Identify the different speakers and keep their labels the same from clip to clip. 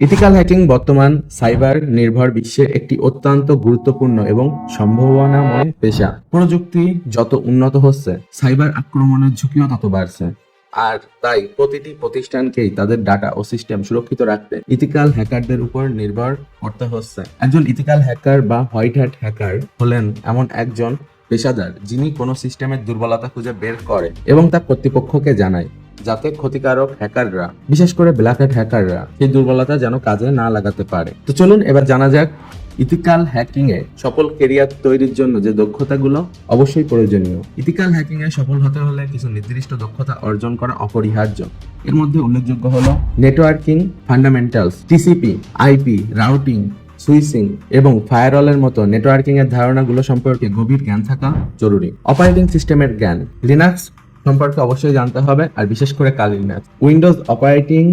Speaker 1: Ethical hacking বর্তমান cyber নির্ভর বিশ্বের একটি অত্যন্ত গুরুত্বপূর্ণ এবং সম্ভাবনাময় পেশা। প্রযুক্তি যত উন্নত হচ্ছে সাইবার আক্রমণের ঝুঁকিও তত বাড়ছে। আর তাই প্রতিটি প্রতিষ্ঠানকেই তাদের ডাটা ও সিস্টেম সুরক্ষিত রাখতে ইথিক্যাল হ্যাকারদের উপর নির্ভর করতে হচ্ছে। একজন ইথিক্যাল হ্যাকার বা হোয়াইট হ্যাট হ্যাকার হলেন এমন একজন পেশাদার যিনি কোনো সিস্টেমের দুর্বলতা খুঁজে বের করে এবং তা কর্তৃপক্ষকে জানায়। যাতে ক্ষতিকারক হ্যাকাররা, বিশেষ করে ব্ল্যাক হ্যাট হ্যাকাররা সেই দুর্বলতা যেন কাজে না লাগাতে পারে। তো চলুন এবার জানা যাক ইথিক্যাল হ্যাকিং এ সফল কেরিয়ার তৈরির জন্য যে দক্ষতাগুলো অবশ্যই প্রয়োজনীয়। ইথিক্যাল হ্যাকিং এ সফল হতে হলে কিছু নির্দিষ্ট দক্ষতা অর্জন করা অপরিহার্য। এর মধ্যে উল্লেখযোগ্য হলো networking fundamentals TCP IP routing switching এবং ফায়ারওয়ালের মতো নেটওয়ার্কিং এর ধারণাগুলো সম্পর্কে গভীর জ্ঞান থাকা জরুরি। অপারেটিং সিস্টেমের জ্ঞান লিনাক্স সম্পর্কে অবশ্যই জানতে হবে, আর বিশেষ করে কালি লিনাক্স উইন্ডোজ অপারেটিং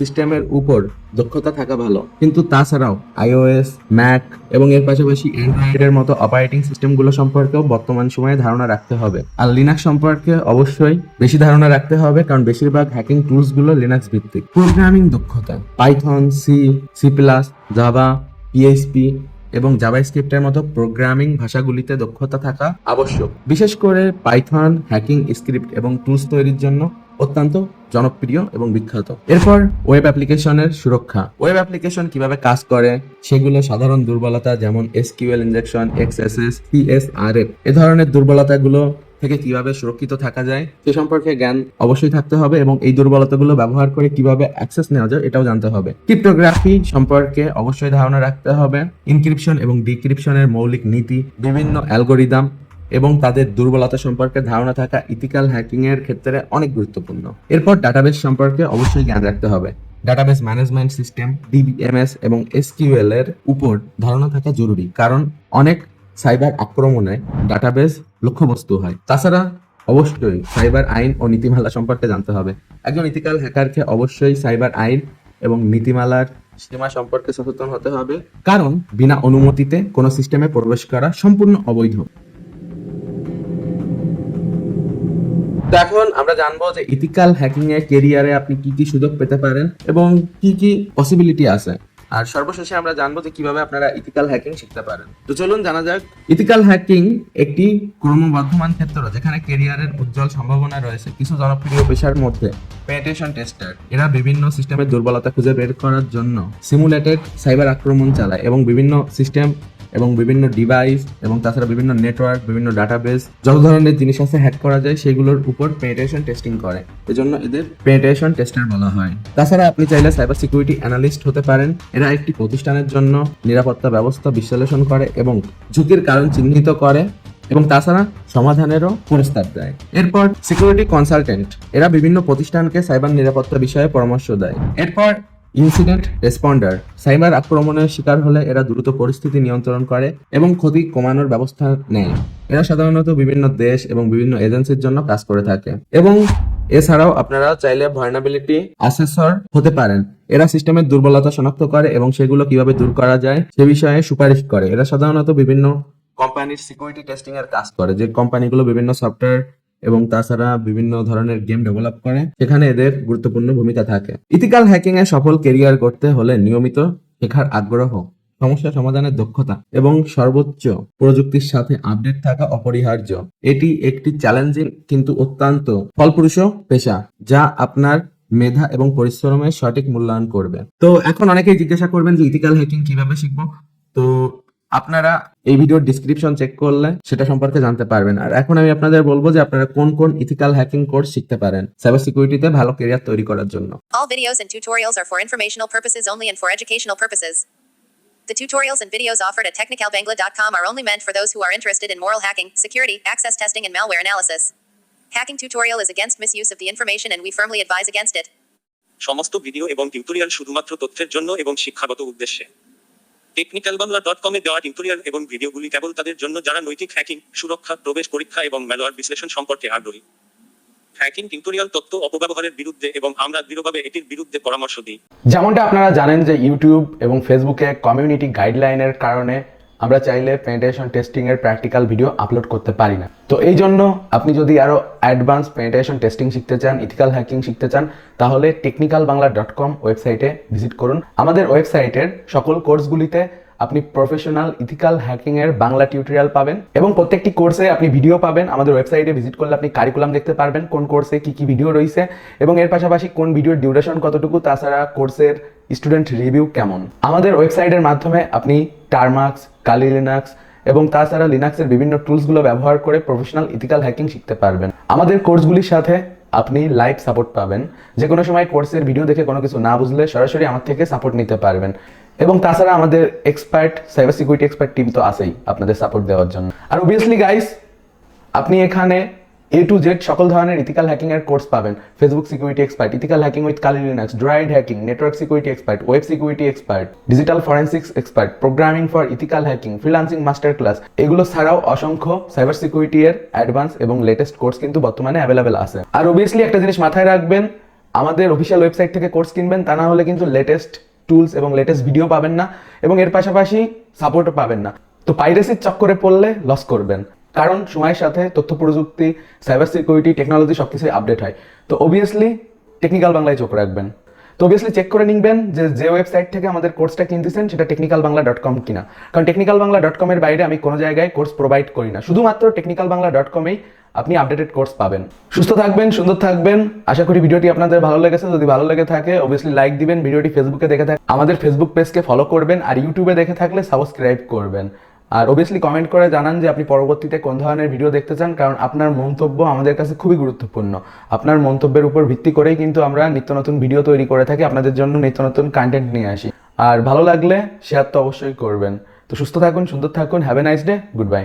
Speaker 1: সিস্টেমের উপর দক্ষতা থাকা ভালো, কিন্তু তাছাড়াও আইওএস, ম্যাক এবং এর পাশাপাশি অ্যান্ড্রয়েডের মতো অপারেটিং সিস্টেমগুলো সম্পর্কেও বর্তমান সময়ে ধারণা রাখতে হবে। আর লিনাক্স সম্পর্কে অবশ্যই বেশি ধারণা রাখতে হবে, কারণ বেশিরভাগ হ্যাকিং টুলসগুলো লিনাক্স ভিত্তিক। প্রোগ্রামিং দক্ষতা Python C C plus Java PHP এবং জাভাস্ক্রিপ্টের মতো প্রোগ্রামিং ভাষাগুলিতে দক্ষতা থাকা আবশ্যক। বিশেষ করে পাইথন, হ্যাকিং স্ক্রিপ্ট এবং টুলস তৈরির জন্য অত্যন্ত জনপ্রিয় এবং বিখ্যাত। এরপর ওয়েব অ্যাপ্লিকেশনের সুরক্ষা। ওয়েব অ্যাপ্লিকেশন কীভাবে কাজ করে? সেগুলো সাধারণ দুর্বলতা যেমন এসকিউএল ইনজেকশন এক্সএসএস পিএসআরএফ এ ধরনের দুর্বলতাগুলো থেকে কীভাবে সুরক্ষিত থাকা যায়, সে সম্পর্কে জ্ঞান অবশ্যই থাকতে হবে এবং এই দুর্বলতাগুলো ব্যবহার করে কীভাবে অ্যাক্সেস নেওয়া যায় এটাও জানতে হবে। ক্রিপ্টোগ্রাফি সম্পর্কে অবশ্যই ধারণা রাখতে হবে। ইনক্রিপশন এবং ডিক্রিপশনের মৌলিক নীতি, বিভিন্ন অ্যালগোরিদম এবং তাদের দুর্বলতা সম্পর্কে ধারণা থাকা ইথিক্যাল হ্যাকিং এর ক্ষেত্রে অনেক গুরুত্বপূর্ণ। এরপর ডাটাবেস সম্পর্কে অবশ্যই জ্ঞান রাখতে হবে। ডাটাবেস ম্যানেজমেন্ট সিস্টেম ডিবিএমএস এবং এসকিউএল এর উপর ধারণা থাকা জরুরি, কারণ অনেক সাইবার আক্রমণে ডাটাবেস লক্ষ্যবস্তু হয়। তাছাড়া অবশ্যই সাইবার আইন ও নীতিমালা সম্পর্কে জানতে হবে। একজন ইথিক্যাল হ্যাকারকে অবশ্যই সাইবার আইন এবং নীতিমালার সীমা সম্পর্কে সচেতন হতে হবে, কারণ বিনা অনুমতিতে কোনো সিস্টেমে প্রবেশ করা সম্পূর্ণ অবৈধ। এখন আমরা জানব যে ইথিক্যাল হ্যাকিং এর কেরিয়ারে আপনি কি কি সুযোগ পেতে পারেন এবং কি কি পসিবিলিটি আছে। আর সর্বশেষে আমরা জানব যে কীভাবে আপনারা ইথিক্যাল হ্যাকিং শিখতে পারেন। তো চলুন জানা যাক। ইথিক্যাল হ্যাকিং একটি ক্রমবর্ধমান ক্ষেত্র যেখানে কেরিয়ারের উজ্জ্বল সম্ভাবনা রয়েছে কিছু জনপ্রিয় পেশার মধ্যে। পেটেশন টেস্টার এরা বিভিন্ন সিস্টেমের দুর্বলতা খুঁজে বের করার জন্য সিমুলেটেড সাইবার আক্রমণ চালায় এবং বিভিন্ন সিস্টেম এবং বিভিন্ন ডিভাইস এবং তাছাড়া বিভিন্ন নেটওয়ার্ক বিভিন্ন ডাটাবেস যত ধরনের জিনিস আছে হ্যাক করা যায়, সেগুলোর উপর পেনিটেশন টেস্টিং করে। এজন্য এদের পেনিটেশন টেস্টার বলা হয়। তাছাড়া আপনি চাইলে সাইবার সিকিউরিটি অ্যানালিস্ট হতে পারেন। এরা একটি প্রতিষ্ঠানের জন্য নিরাপত্তা ব্যবস্থা বিশ্লেষণ করে এবং ঝুঁকির কারণ চিহ্নিত করে এবং তাছাড়া সমাধানেরও প্রস্তাব দেয়। এরপর সিকিউরিটি কনসালটেন্ট এরা বিভিন্ন প্রতিষ্ঠানকে সাইবার নিরাপত্তা বিষয়ে পরামর্শ দেয়। এরপর ইনসিডেন্ট রেসপন্ডার সাইবার আক্রমণের শিকার হলে এরা দ্রুত পরিস্থিতি নিয়ন্ত্রণ করে এবং ক্ষতি কমানোর ব্যবস্থা নেয়। এরা সাধারণত বিভিন্ন দেশ এবং বিভিন্ন এজেন্সির জন্য কাজ করে থাকে। এবং এছাড়াও আপনারা চাইলে ভার্নাবিলিটি অ্যাসেসর হতে পারেন। এরা সিস্টেমের দুর্বলতা শনাক্ত করে এবং সেগুলো কীভাবে দূর করা যায় সে বিষয়ে সুপারিশ করে। এরা সাধারণত বিভিন্ন কোম্পানির সিকিউরিটি টেস্টিং এর কাজ করে, যে কোম্পানিগুলো বিভিন্ন সফটওয়্যার এবং তাছাড়া বিভিন্ন ধরনের গেম ডেভেলপ করে, সেখানে এদের গুরুত্বপূর্ণ ভূমিকা থাকে। ইথিক্যাল হ্যাকিং এ সফল কেরিয়ার করতে হলে নিয়মিত শেখার আগ্রহ, সমস্যা সমাধানের দক্ষতা এবং সর্বোচ্চ প্রযুক্তির সাথে আপডেট থাকা অপরিহার্য। এটি একটি চ্যালেঞ্জিং কিন্তু অত্যন্ত ফলপ্রসূ পেশা, যা আপনার মেধা এবং পরিশ্রমের সঠিক মূল্যায়ন করবে। তো এখন অনেকেই জিজ্ঞাসা করবেন যে ইথিক্যাল হ্যাকিং কীভাবে শিখব? তো আপনারা এই ভিডিওর ডিসক্রিপশন চেক করলে সেটা সম্পর্কে জানতে পারবেন আর এখন আমি আপনাদের বলব যে আপনারা কোন কোন ইথিক্যাল হ্যাকিং কোর্স শিখতে পারেন সাইবার সিকিউরিটিতে ভালো কেরিয়ার তৈরি করার জন্য
Speaker 2: All videos and tutorials are for informational purposes only and for educational purposes. The tutorials and videos offered at technicalbangla.com are only meant for those who are interested in moral hacking, security, access testing, and malware analysis. Hacking tutorial is against misuse of the information and we firmly advise against it.
Speaker 3: সমস্ত video এবং tutorial শুধুমাত্র তথ্যের জন্য এবং শিক্ষাগত উদ্দেশ্যে technical Bangla dot কমে দেওয়া টিউটোরিয়াল এবং ভিডিওগুলি কেবল তাদের জন্য, যারা নৈতিক হ্যাকিং সুরক্ষা, প্রবেশ পরীক্ষা এবং মেলোয়ার বিশ্লেষণ সম্পর্কে আগ্রহী। হ্যাকিং টিউটোরিয়াল তথ্য অপব্যবহারের বিরুদ্ধে এবং আমরা দৃঢ়ভাবে এটির বিরুদ্ধে পরামর্শ দিই।
Speaker 4: যেমনটা আপনারা জানেন যে ইউটিউব এবং ফেসবুকে কমিউনিটি গাইডলাইনের কারণে
Speaker 1: আমরা চাইলে পেনিটেশন টেস্টিং এর প্র্যাকটিক্যাল ভিডিও আপলোড করতে পারি না। তো এই জন্য আপনি যদি আরও অ্যাডভান্স পেনিটেশন টেস্টিং শিখতে চান ইথিক্যাল হ্যাকিং শিখতে চান, তাহলে টেকনিক্যাল বাংলা ডট কম ওয়েবসাইটে ভিজিট করুন। আমাদের ওয়েবসাইটের সকল কোর্সগুলিতে আপনি প্রফেশনাল ইথিক্যাল হ্যাকিং এর বাংলা টিউটোরিয়াল পাবেন এবং প্রত্যেকটি কোর্সে আপনি ভিডিও পাবেন। আমাদের ওয়েবসাইটে ভিজিট করলে আপনি কারিকুলাম দেখতে পারবেন, কোন কোর্সে কি কি ভিডিও রয়েছে এবং এর পাশাপাশি কোন ভিডিওর ডিউরেশন কতটুকু, তাছাড়া কোর্সের স্টুডেন্ট রিভিউ কেমন? আমাদের ওয়েবসাইটের মাধ্যমে আপনি টার্মাক্স কালি লিনাক্স এবং তাছাড়া লিনাক্সের বিভিন্ন টুলসগুলো ব্যবহার করে প্রফেশনাল ইথিক্যাল হ্যাকিং শিখতে পারবেন। আমাদের কোর্সগুলির সাথে আপনি লাইভ সাপোর্ট পাবেন। যে কোনো সময় কোর্সের ভিডিও দেখে কোনো কিছু না বুঝলে সরাসরি আমার থেকে সাপোর্ট নিতে পারবেন। এবং তাছাড়া আমাদের expert cyber security expert team তো আছেই আপনাদের সাপোর্ট দেওয়ার জন্য। আর অবভিয়াসলি গাইস আপনি এখানে এ টু জেড সকল ধরনের ইথিক্যাল হ্যাকিং এর কোর্স পাবেন। Facebook security expert ethical hacking with Kali Linux droid hacking network security expert web security expert digital forensics expert programming for ethical hacking freelancing master class এগুলো ছাড়াও অসংখ্য cyber security এর advance এবং latest course কিন্তু বর্তমানে available আছে। আর obviously একটা জিনিস মাথায় রাখবেন, আমাদের অফিসিয়াল ওয়েবসাইট থেকে কোর্স কিনবেন, তা না হলে কিন্তু লেটেস্ট টুলস এবং লেটেস্ট ভিডিও পাবেন না, এবং এর পাশাপাশি সাপোর্টও পাবেন না। তো পাইরেসির চক্করে পড়লে লস করবেন। কারণ সময়ের সাথে তথ্য প্রযুক্তি সাইবার সিকিউরিটি টেকনোলজি সব কিছুই আপডেট হয়। তো অবভিয়াসলি টেকনিক্যাল বাংলায় চোখ রাখবেন। তো অবভিয়াসলি চেক করে নিবেন যে যে ওয়েবসাইট থেকে আমাদের কোর্সটা কিনতেছেন, সেটা টেকনিক্যাল বাংলা ডট কম কিনা। কারণ টেকনিক্যাল বাংলা ডট কমের বাইরে আমি কোনো জায়গায় কোর্স প্রোভাইড করি না। শুধুমাত্র টেকনিক্যাল বাংলা ডট কমেই আপনি আপডেটেড কোর্স পাবেন। সুস্থ থাকবেন, সুন্দর থাকবেন। আশা করি ভিডিওটি আপনাদের ভালো লেগেছে। যদি ভালো লেগে থাকে অবভিয়াসলি লাইক দিবেন, ভিডিওটি ফেসবুকে দেখে থাকে আমাদের ফেসবুক পেজকে ফলো করবেন আর ইউটিউবে দেখে থাকলে সাবস্ক্রাইব করবেন। আর অবভিয়াসলি কমেন্ট করে জানান যে আপনি পরবর্তীতে কোন ধরনের ভিডিও দেখতে চান, কারণ আপনার মন্তব্য আমাদের কাছে খুবই গুরুত্বপূর্ণ। আপনার মন্তব্যের উপর ভিত্তি করেই কিন্তু আমরা নিত্য নতুন ভিডিও তৈরি করে থাকি, আপনাদের জন্য নিত্য নতুন কন্টেন্ট নিয়ে আসি। আর ভালো লাগলে শেয়ার তো অবশ্যই করবেন। তো সুস্থ থাকুন, সুন্দর থাকুন have a nice day good bye